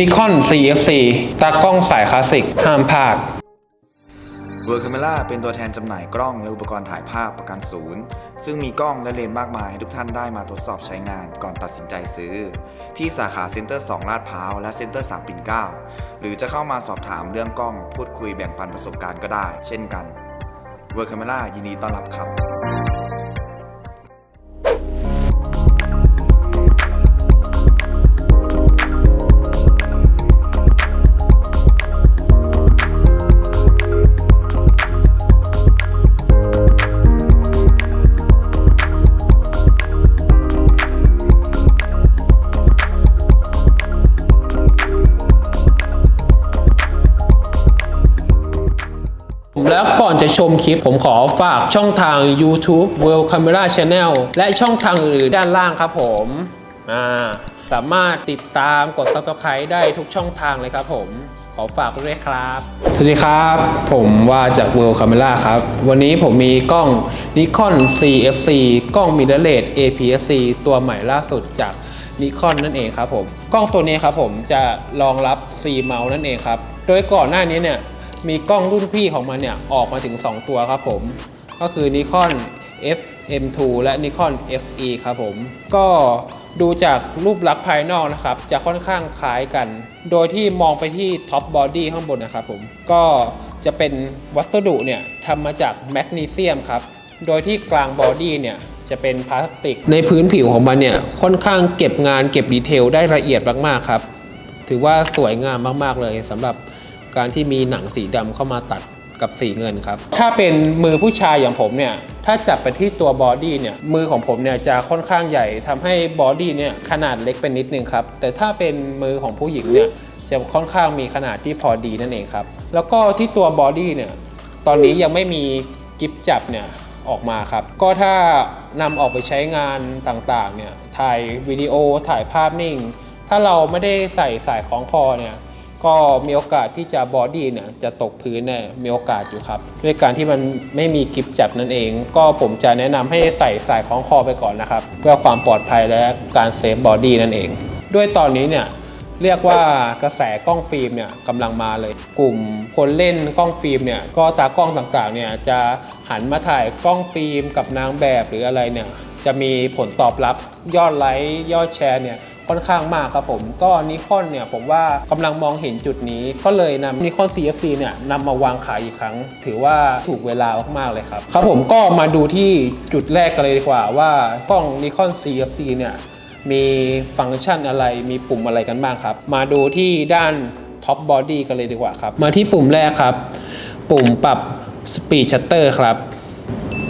Nikon CFC ตากล้องสายคลาสสิก ห้ามพลาดเวอร์ค m เมล่าเป็นตัวแทนจำหน่ายกล้องและอุปกรณ์ถ่ายภาพประกันศูนย์ ซึ่งมีกล้องและเลนส์มากมายให้ทุกท่านได้มาทดสอบใช้งานก่อนตัดสินใจซื้อ ที่สาขาเซ็นเตอร์ 2 ลาดพร้าว และเซ็นเตอร์ 3 ปิ่นเกล้าหรือจะเข้ามาสอบถามเรื่องกล้อง พูดคุยแบ่งปันประสบการณ์ก็ได้ เช่นกันเวอร์ค m เมล่ายินดีต้อนรับครับ ชมคลิป ผมขอฝากช่องทาง YouTube World Camera Channel และช่องทางอื่นๆด้านล่างครับผมอ่าสามารถติดตามกด subscribe ได้ทุกช่องทางเลยครับผม ขอฝากด้วยครับ สวัสดีครับ ผมว่าจาก World Camera ครับ วันนี้ผมมีกล้อง Nikon CFC กล้อง mirrorless APS-C ตัวใหม่ล่าสุดจาก Nikon นั่นเองครับผม กล้องตัวนี้ครับผมจะรองรับ C mount นั่นเองครับ โดยก่อนหน้านี้เนี่ย มีกล้องรุ่นพี่ของมันเนี่ย ออกมาถึง 2 ตัวครับผม ก็คือ Nikon FM2 และ Nikon FE ครับผม ก็ดูจากรูปลักษณ์ภายนอกนะครับ จะค่อนข้างคล้ายกัน โดยที่มองไปที่ท็อปบอดี้ข้างบนนะครับผม ก็จะเป็นวัสดุเนี่ยทำมาจากแมกนีเซียมครับ โดยที่กลางบอดี้เนี่ยจะเป็นพลาสติก ในพื้นผิวของมันเนี่ยค่อนข้างเก็บงานเก็บดีเทลได้ละเอียดมากๆครับ ถือว่าสวยงามมากๆเลยสำหรับ การที่มีหนังสีดำเข้ามาตัดกับสีเงินครับ ถ้าเป็นมือผู้ชายอย่างผมเนี่ย ถ้าจับไปที่ตัวบอดี้เนี่ย มือของผมเนี่ยจะค่อนข้างใหญ่ทำให้บอดี้เนี่ยขนาดเล็กเป็นนิดนึงครับ แต่ถ้าเป็นมือของผู้หญิงเนี่ยจะค่อนข้างมีขนาดที่พอดีนั่นเองครับ แล้วก็ที่ตัวบอดี้เนี่ย ตอนนี้ยังไม่มีกิฟจับเนี่ยออกมาครับ ก็ถ้านำออกไปใช้งานต่างๆเนี่ย ถ่ายวิดีโอ ถ่ายภาพนิ่ง ถ้าเราไม่ได้ใส่สายคล้องคอเนี่ย ก็มีโอกาสที่จะบอดี้เนี่ยจะตกพื้นเนี่ยมีโอกาสอยู่ครับ ด้วยการที่มันไม่มีกิฟจับนั่นเอง ก็ผมจะแนะนำให้ใส่สายคล้องคอไปก่อนนะครับ เพื่อความปลอดภัยและการเซฟบอดี้นั่นเอง ด้วยตอนนี้เนี่ยเรียกว่ากระแสกล้องฟิล์มเนี่ยกำลังมาเลย กลุ่มคนเล่นกล้องฟิล์มเนี่ยก็ตากล้องต่างๆเนี่ยจะหันมาถ่ายกล้องฟิล์มกับนางแบบหรืออะไรเนี่ยจะมีผลตอบรับยอดไลค์ยอดแชร์เนี่ย ค่อนข้างมากครับผม ก็นิคอนเนี่ยผมว่ากำลังมองเห็นจุดนี้ ก็เลยนำนิคอน CFC เนี่ยนำมาวางขายอีกครั้ง ถือว่าถูกเวลามากๆเลยครับ ครับผมก็มาดูที่จุดแรกกันเลยดีกว่าว่ากล้องนิคอน CFC เนี่ยมีฟังก์ชันอะไรมีปุ่มอะไรกันบ้างครับ มาดูที่ด้านท็อปบอดี้กันเลยดีกว่าครับ มาที่ปุ่มแรกครับ ปุ่มปรับ Speed Shutter ครับ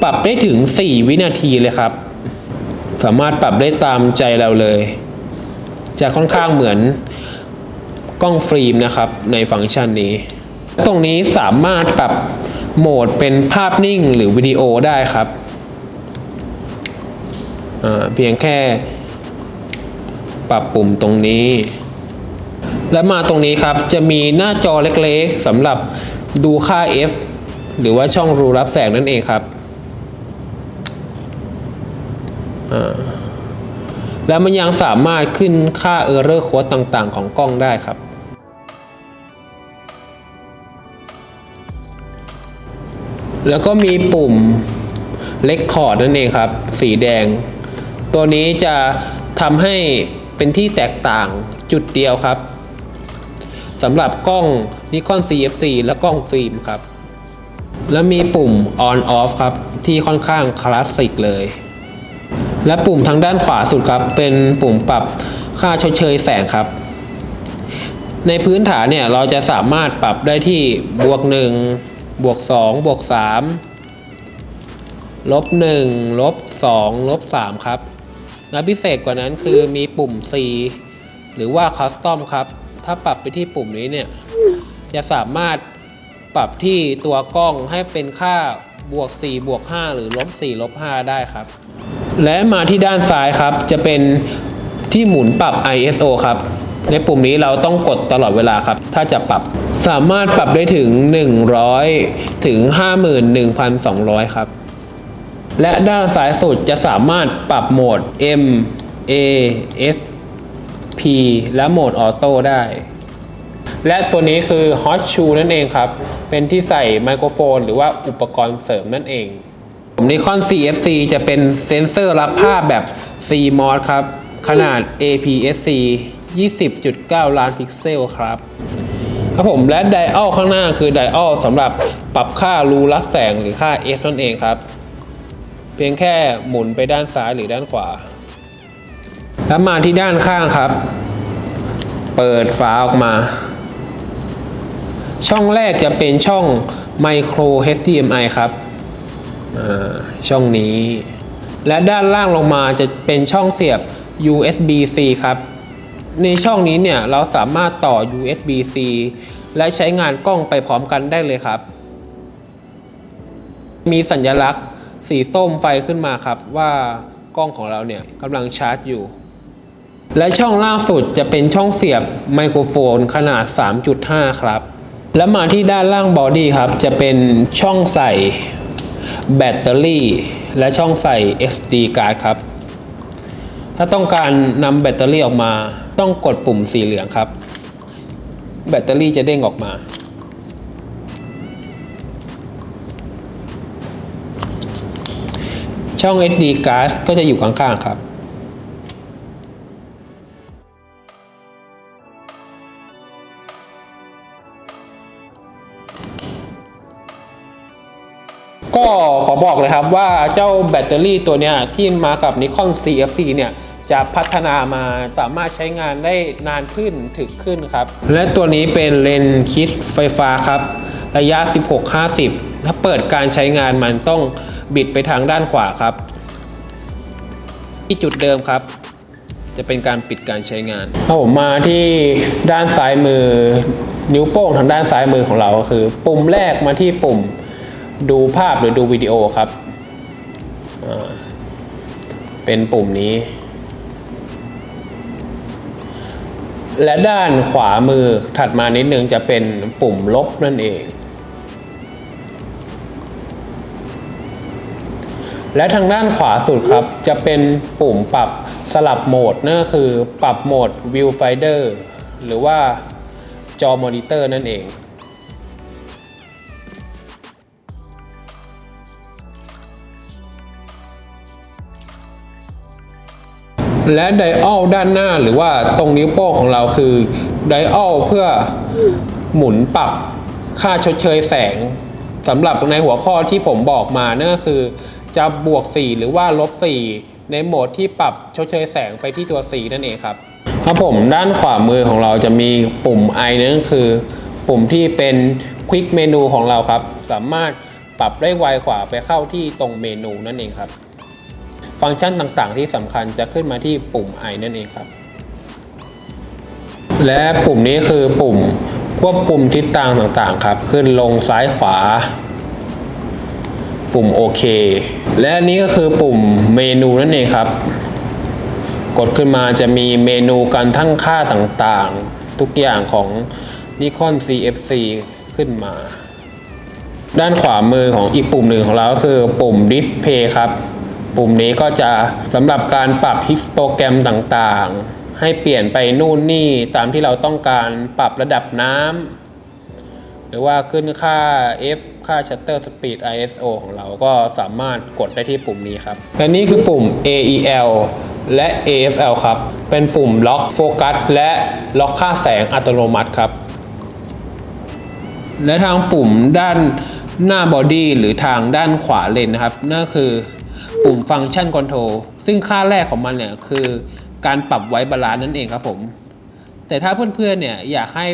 ปรับได้ถึง 4 วินาทีเลยครับ สามารถปรับได้ตามใจเราเลย จะค่อนข้างเหมือนกล้องฟิล์มนะครับในฟังก์ชันนี้ ตรงนี้สามารถปรับโหมดเป็นภาพนิ่งหรือวิดีโอได้ครับ เพียงแค่ปรับปุ่มตรงนี้ และมาตรงนี้ครับจะมีหน้าจอเล็กๆสำหรับดูค่า f หรือว่าช่องรูรับแสงนั่นเองครับ อ่า แล้วมันยังสามารถขึ้นค่า Error Code ต่างๆ ของกล้องได้ครับ แล้วก็มีปุ่ม Record นั่นเองครับ สีแดง ตัวนี้จะทำให้เป็นที่แตกต่างจุดเดียวครับสำหรับกล้อง Nikon CFC และกล้องฟิล์มครับ แล้วมีปุ่ม on off ครับ ที่ค่อนข้างคลาสสิกเลย และปุ่มทางด้านขวาสุดครับ เป็นปุ่มปรับค่าชดเชยแสงครับ ในพื้นฐานเนี่ยเราจะสามารถปรับได้ที่บวก1บวก2บวก3ลบ1ลบ2ลบ3ครับ และพิเศษกว่านั้นคือมีปุ่ม C หรือว่า Custom ครับ ถ้าปรับไปที่ปุ่มนี้เนี่ย จะสามารถปรับที่ตัวกล้องให้เป็นค่าบวก 4 บวก 5 หรือลบ 4 ลบ 5 ได้ครับ และมาที่ด้านซ้ายครับ จะเป็นที่หมุนปรับ ISO ครับ ในปุ่มนี้เราต้องกดตลอดเวลาครับ ถ้าจะปรับสามารถปรับได้ถึง 100 ถึง 51,200 ครับ และด้านซ้ายสุดจะสามารถปรับโหมด M A S P และโหมดออโต้ได้ และตัวนี้คือ Hot Shoe นั่นเองครับ เป็นที่ใส่ไมโครโฟน หรือว่าอุปกรณ์เสริมนั่นเอง Nikon CFC จะเป็นเซ็นเซอร์รับภาพแบบ CMOS ครับ ขนาด APS-C 20.9 ล้านพิกเซลครับครับผมและไดอัลข้างหน้าคือไดอัลสำหรับปรับค่ารูรับแสงหรือค่า f นั่นเองครับ เพียงแค่หมุนไปด้านซ้ายหรือด้านขวา แล้วมาที่ด้านข้างครับ เปิดฝาออกมา ช่องแรกจะเป็นช่อง Micro HDMI ครับ ช่องนี้ และด้านล่างลงมาจะเป็นช่องเสียบ USB-C ครับ ในช่องนี้เนี่ยเราสามารถต่อ USB-C และใช้งานกล้องไปพร้อมกันได้เลยครับ มีสัญลักษณ์สีส้มไฟขึ้นมาครับว่ากล้องของเราเนี่ยกำลังชาร์จอยู่ และช่องล่างสุดจะเป็นช่องเสียบไมโครโฟนขนาด 3.5 ครับ แล้วมาที่ด้านล่างบอดี้ครับ จะเป็นช่องใส่ แบตเตอรี่ และช่องใส่ SD card ครับ ถ้าต้องการนำแบตเตอรี่ออกมา ต้องกดปุ่มสีเหลืองครับ แบตเตอรี่จะเด้งออกมา ช่อง SD card ก็จะอยู่ข้างๆครับ ก็ขอบอกเลยครับว่าเจ้าแบตเตอรี่ตัวเนี้ยที่มากับ Nikon CFC เนี่ยจะพัฒนามาสามารถใช้งานได้นานขึ้นถึกขึ้นครับ และตัวนี้เป็นเลนส์คิดไฟฟ้าครับ ระยะ 16-50 ถ้าเปิดการใช้งานมันต้องบิดไปทางด้านขวาครับ ที่จุดเดิมครับ จะเป็นการปิดการใช้งานถ้าผมมาที่ด้านซ้ายมือ นิ้วโป้งทางด้านซ้ายมือของเราก็คือ ปุ่มแรกมาที่ปุ่ม ดูภาพหรือดูวิดีโอครับ เป็นปุ่มนี้ และด้านขวามือถัดมานิดนึงจะเป็นปุ่มลบนั่นเอง และทางด้านขวาสุดครับจะเป็นปุ่มปรับสลับโหมดนั่นก็คือปรับโหมด Viewfinder หรือว่าจอมอนิเตอร์นั่นเอง และไดอัลด้านหน้าหรือว่าตรงนิ้วโป้งของเราคือไดอัลเพื่อหมุนปรับค่าชดเชยแสงสำหรับในหัวข้อที่ผมบอกมานั่นก็คือ จะบวก 4 หรือว่าลบ 4 ในโหมดที่ปรับชดเชยแสงไปที่ตัว 4 นั่นเองครับครับผมด้านขวามือของเราจะมีปุ่ม I นั่นก็คือ ปุ่มที่เป็นควิกเมนูของเราครับ สามารถปรับได้ไวกว่าไปเข้าที่ตรงเมนูนั่นเองครับ ฟังก์ชันต่างๆ ที่สำคัญจะขึ้นมาที่ปุ่ม I นั่นเองครับ และปุ่มนี้คือปุ่มควบคุมทิศทางต่างๆครับ ขึ้นลงซ้ายขวา ปุ่มโอเค และนนี้ก็คือปุ่มเมนูนั่นเองครับ กดขึ้นมาจะมีเมนูการทั้งค่าต่างๆ ทุกอย่างของ Nikon CFC ขึ้นมา ด้านขวามือของอีกปุ่มหนึ่งของเราก็คือปุ่ม Display ครับ ปุ่มนี้ก็จะสำหรับการปรับฮิสโตแกรมต่างๆ ให้เปลี่ยนไปนู่นนี่ตามที่เราต้องการปรับระดับน้ำหรือว่าขึ้นค่า f ค่า shutter speed ISO ของเราก็สามารถกดได้ที่ปุ่มนี้ครับ และนี่คือปุ่ม AEL และ AFL ครับ เป็นปุ่มล็อกโฟกัสและล็อกค่าแสงอัตโนมัติครับ และทางปุ่มด้านหน้าบอดี้หรือทางด้านขวาเลนนะครับ นั่นคือ ปุ่มฟังก์ชันคอนโทรลซึ่งค่าแรกของมันเนี่ยคือการปรับไว้บาลานซ์นั่นเองครับผม แต่ถ้าเพื่อนๆเนี่ยอยากให้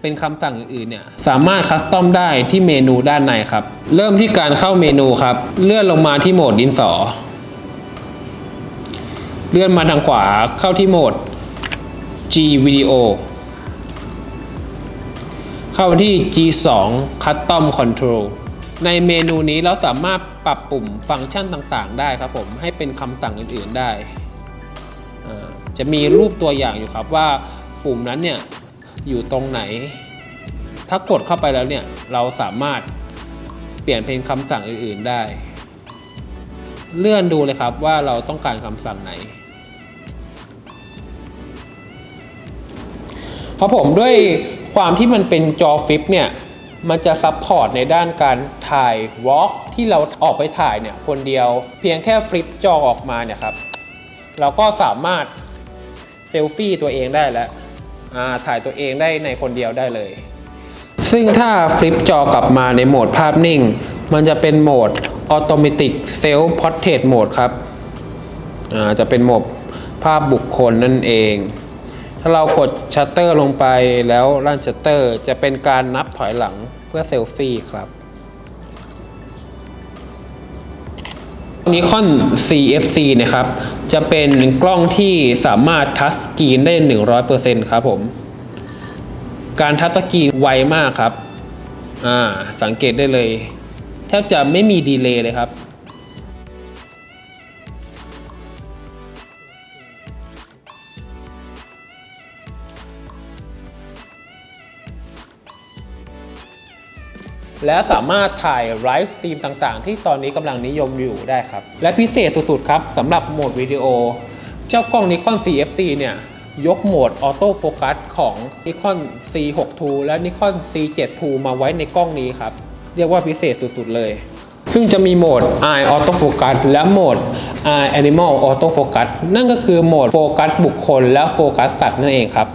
เป็นคำสั่งอื่นๆเนี่ยสามารถคัสตอมได้ที่เมนูด้านในครับ เริ่มที่การเข้าเมนูครับ เลื่อนลงมาที่โหมดดินสอ เลื่อนมาทางขวาเข้าที่โหมด G Video เข้าที่ G2 Custom Control ในเมนูนี้เราสามารถ ปรับปุ่มฟังก์ชันต่างๆ ได้ครับผมให้เป็นคำสั่งอื่นๆได้ จะมีรูปตัวอย่างอยู่ครับว่าปุ่มนั้นเนี่ยอยู่ตรงไหน ถ้ากดเข้าไปแล้วเนี่ยเราสามารถเปลี่ยนเป็นคำสั่งอื่นๆได้ เลื่อนดูเลยครับว่าเราต้องการคำสั่งไหนเพราะผมด้วยความที่มันเป็นจอฟลิปเนี่ย มันจะซับพอร์ตในด้านการถ่ายวอล์กที่เราออกไปถ่ายเนี่ยคนเดียว เพียงแค่ฟลิปจอออกมาเนี่ยครับ เราก็สามารถเซลฟี่ตัวเองได้แล้วถ่ายตัวเองได้ในคนเดียวได้เลย ซึ่งถ้าฟลิปจอกลับมาในโหมดภาพนิ่ง มันจะเป็นโหมด Automatic Self Portrait Mode ครับจะเป็นโหมดภาพบุคคลนั่นเอง ถ้าเรากดชัตเตอร์ลงไปแล้วลั่นชัตเตอร์จะเป็นการนับถอยหลัง พื่อเซลฟี่ครับนิคอน CFC นะครับ จะเป็นกล้องที่สามารถทัชสกรีนได้ 100%ครับผม การทัชสกรีนไวมากครับ อ่า สังเกตได้เลย แทบจะไม่มีดีเลย์เลยครับ และสามารถถ่ายไลฟ์สตรีมต่างๆ ที่ตอนนี้กำลังนิยมอยู่ได้ครับ และพิเศษสุดๆ ครับสำหรับโหมดวิดีโอ เจ้ากล้อง Nikon CFC เนี่ยยกโหมดออโต้โฟกัสของ Nikon C6 II และ Nikon C7 II มาไว้ในกล้องนี้ครับ เรียกว่าพิเศษสุดๆ เลย ซึ่งจะมีโหมด Eye Auto Focus และโหมด Eye Animal Auto Focus นั่นก็คือโหมดโฟกัสบุคคลและโฟกัสสัตว์นั่นเองครับ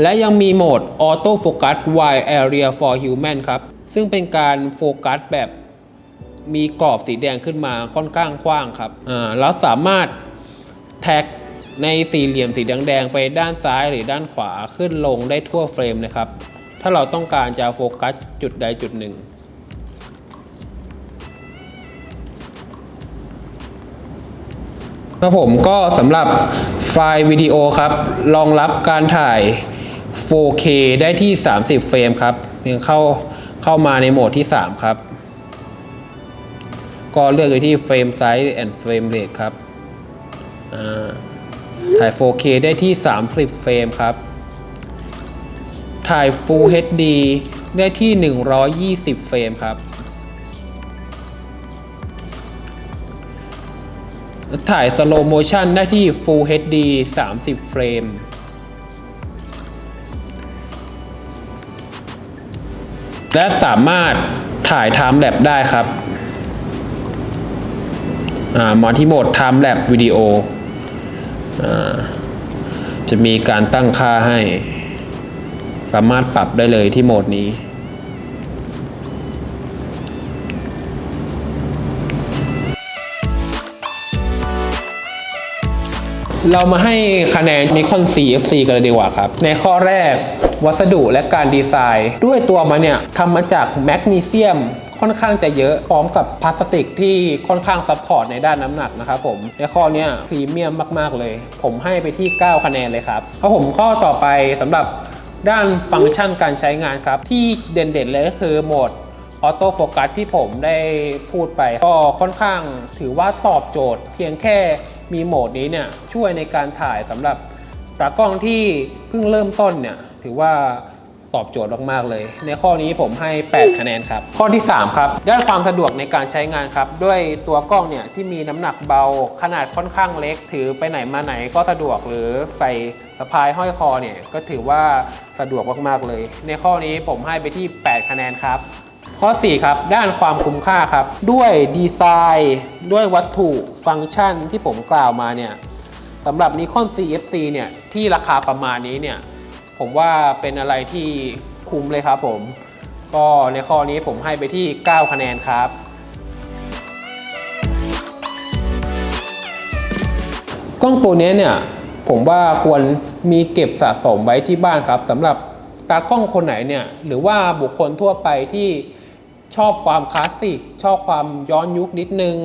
และยังมีโหมด Auto Focus Wide Area for Human ครับ ซึ่งเป็นการโฟกัสแบบมีกรอบสีแดงขึ้นมาค่อนข้างกว้างครับอ่าแล้วสามารถแท็กในสี่เหลี่ยมสีแดงๆไปด้านซ้ายหรือด้านขวาขึ้นลงได้ทั่วเฟรมนะครับ ถ้าเราต้องการจะโฟกัสจุดใดจุดหนึ่ง ครับผมก็สำหรับไฟล์วิดีโอครับ รองรับการถ่าย 4K ได้ที่ 30 เฟรมครับยังเข้า เข้ามาในโหมดที่ 3 ครับ ก็เลือกไปที่ Frame Size and Frame Rate ครับถ่าย 4K ได้ที่ 30 เฟรมครับ ถ่าย Full HD ได้ที่ 120 เฟรมครับ ถ่าย Slow Motion ได้ที่ Full HD 30 เฟรม และสามารถถ่ายไทม์แลปได้ครับอ่ามอที่โหมด Time Lapse วิดีโออ่าจะมีการตั้งค่าให้ สามารถปรับได้เลยที่โหมดนี้ เรามาให้คะแนน Nikon CFC กันเลยดีกว่าครับ ในข้อแรกวัสดุและการดีไซน์ ด้วยตัวมันเนี่ยทำมาจากแมกนีเซียมค่อนข้างจะเยอะพร้อมกับพลาสติกที่ค่อนข้างซัพพอร์ตในด้านน้ำหนักนะครับผม ในข้อนี้พรีเมียมมาก ๆ เลย ผมให้ไปที่ 9 คะแนนเลยครับเพราะผมข้อต่อไปสำหรับด้านฟังก์ชันการใช้งานครับ ที่เด่นๆเลยก็คือโหมดออโต้โฟกัสที่ผมได้พูดไป ก็ค่อนข้างถือว่าตอบโจทย์เพียงแค่ มีโหมดนี้เนี่ยช่วยในการถ่ายสำหรับตากล้องที่เพิ่งเริ่มต้นเนี่ยถือว่าตอบโจทย์มากๆเลย ในข้อนี้ผมให้ 8 คะแนนครับ ข้อที่ 3 ครับด้านความสะดวกในการใช้งานครับ ด้วยตัวกล้องเนี่ยที่มีน้ำหนักเบาขนาดค่อนข้างเล็ก ถือไปไหนมาไหนก็สะดวกหรือใส่สะพายห้อยคอเนี่ยก็ถือว่าสะดวกมากๆเลย ในข้อนี้ผมให้ไปที่ 8 คะแนนครับ ข้อ 4 ครับ ด้านความคุ้มค่าครับ ด้วยดีไซน์ ด้วยวัตถุฟังก์ชันที่ผมกล่าวมาเนี่ยสำหรับ Nikon CFC เนี่ยที่ราคาประมาณนี้เนี่ยผมว่าเป็นอะไรที่คุ้มเลยครับผม ก็ในข้อนี้ผมให้ไปที่ 9 คะแนนครับ กล้องตัวนี้เนี่ยผมว่าควรมีเก็บสะสมไว้ที่บ้านครับสำหรับตากล้องคนไหนเนี่ยหรือว่าบุคคลทั่วไปที่ ชอบความคลาสสิก ชอบความย้อนยุคนิดนึง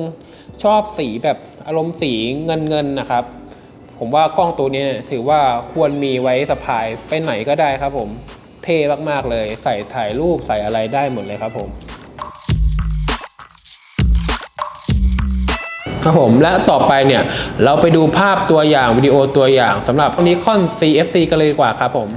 ชอบสีแบบอารมณ์สีเงินเงินนะครับ ผมว่ากล้องตัวนี้ถือว่าควรมีไว้สะพายไปไหนก็ได้ครับผมเท่มากๆเลย ใส่ถ่ายรูปใส่อะไรได้หมดเลยครับผมครับผมและต่อไปเนี่ยเราไปดูภาพตัวอย่างวิดีโอตัวอย่างสำหรับ Nikon CFC กันเลยดีกว่าครับผม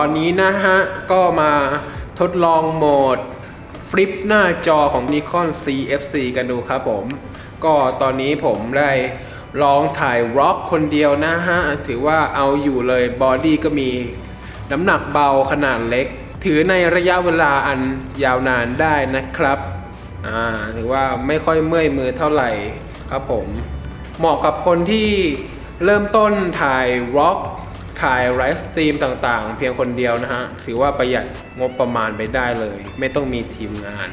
อนนี้นะฮะ ก็มาทดลองโหมดฟลิปหน้าจอของ Nikon CFC กันดูครับผม ก็ตอนนี้ผมได้ลองถ่ายร็อกคนเดียวนะฮะ ถือว่าเอาอยู่เลยบอดี้ก็มีน้ำหนักเบาขนาดเล็ก ถือในระยะเวลาอันยาวนานได้นะครับ อ่า ถือว่าไม่ค่อยเมื่อยมือเท่าไหร่ครับผม เหมาะกับคนที่เริ่มต้นถ่ายร็อก ถ่ายไลฟ์สตรีมต่างๆ เพียงคนเดียวนะฮะ ถือว่าประหยัดงบประมาณไปได้เลย ไม่ต้องมีทีมงาน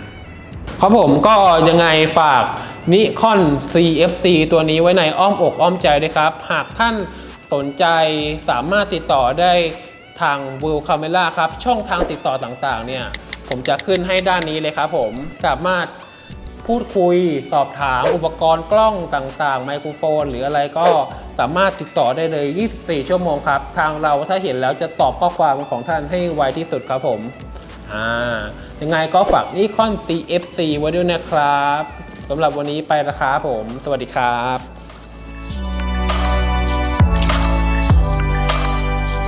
ครับผมก็ยังไงฝากนิคอน CFC ตัวนี้ไว้ในอ้อมอกอ้อมใจด้วยครับ หากท่านสนใจสามารถติดต่อได้ทาง World Camera ครับ ช่องทางติดต่อต่างๆ เนี่ย ผมจะขึ้นให้ด้านนี้เลยครับผมสามารถพูดคุยสอบถามอุปกรณ์กล้องต่างๆ ไมโครโฟน หรืออะไรก็ สามารถติดต่อได้เลย 24 ชั่วโมงครับ ทางเราถ้าเห็นแล้วจะตอบข้อความของท่านให้ไวที่สุดครับผม อ่า ยังไงก็ฝากนิคอน CFC ไว้ด้วยนะครับสำหรับวันนี้ไปละครับผม สวัสดีครับ